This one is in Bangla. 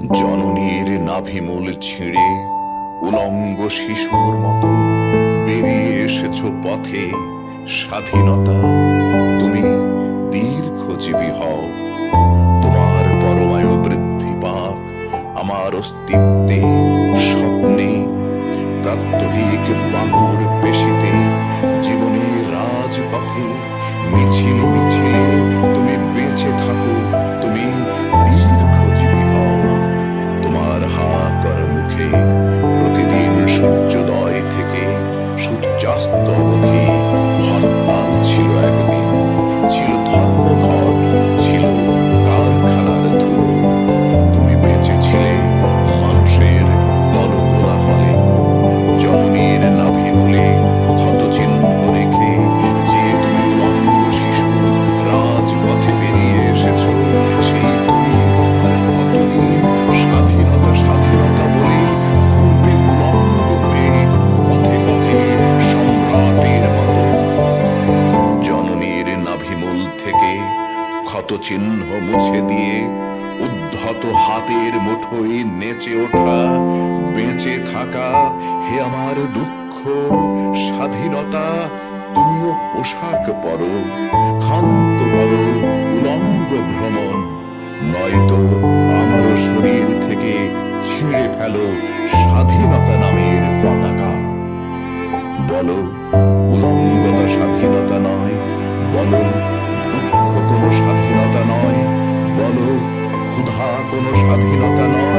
জননীর নাভিমূল ছিঁড়ে উলঙ্গ শিশুর মতো বেরিয়ে এসেছ পথে স্বাধীনতা। তুমি দীর্ঘজীবী হও। তোমার পরমায়ু বৃদ্ধি পাক। আমার অস্তিত্বে স্বপ্নে প্রাত্যহিক বাহুর পেশিতে জীবনের রাজপথে মিছিলে চিহ্ন মুছে দিয়ে উদ্ধত হাতের মুঠোয় নেচে ওঠা, বেঁচে থাকা হে আমার দুঃখ, স্বাধীনতা, তুমিও পোশাক পরো, ক্ষান্ত কোনো স্বাধীনতা নয়।